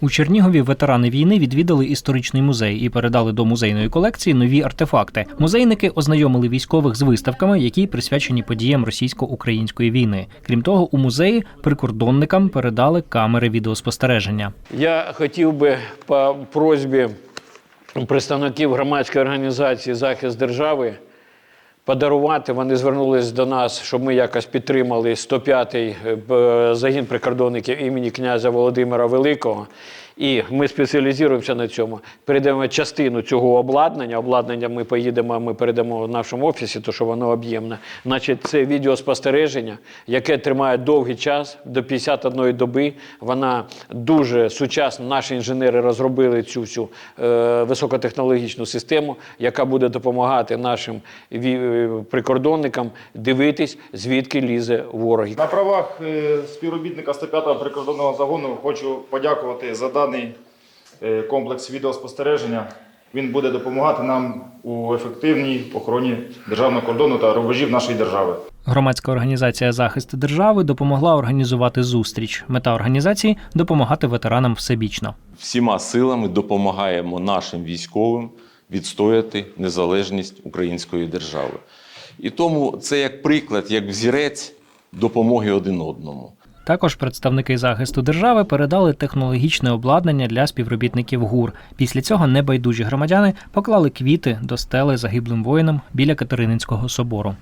У Чернігові ветерани війни відвідали історичний музей і передали до музейної колекції нові артефакти. Музейники ознайомили військових з виставками, які присвячені подіям російсько-української війни. Крім того, у музеї прикордонникам передали камери відеоспостереження. Я хотів би по просьбі представників громадської організації Захист держави подарувати. Вони звернулись до нас, щоб ми якось підтримали 105-й е, загін прикордонників імені князя Володимира Великого. І ми спеціалізуємося на цьому. Передаємо частину цього обладнання. Обладнання ми поїдемо, ми передамо в нашому офісі, то що воно об'ємне. Значить, це відеоспостереження, яке тримає довгий час, до 51 доби. Вона дуже сучасна. Наші інженери розробили цю всю е, високотехнологічну систему, яка буде допомагати нашим е, прикордонникам дивитись, звідки лізе ворог. На правах е, співробітника 105-го прикордонного загону хочу подякувати за даний е, комплекс відеоспостереження. Він буде допомагати нам у ефективній охороні державного кордону та рубежів нашої держави. Громадська організація захист держави допомогла організувати зустріч. Мета організації допомагати ветеранам всебічно. всіма силами допомагаємо нашим військовим відстояти незалежність української держави. І тому це як приклад, як взірець допомоги один одному. Також представники захисту держави передали технологічне обладнання для співробітників ГУР. Після цього небайдужі громадяни поклали квіти до стели загиблим воїнам біля Катерининського собору.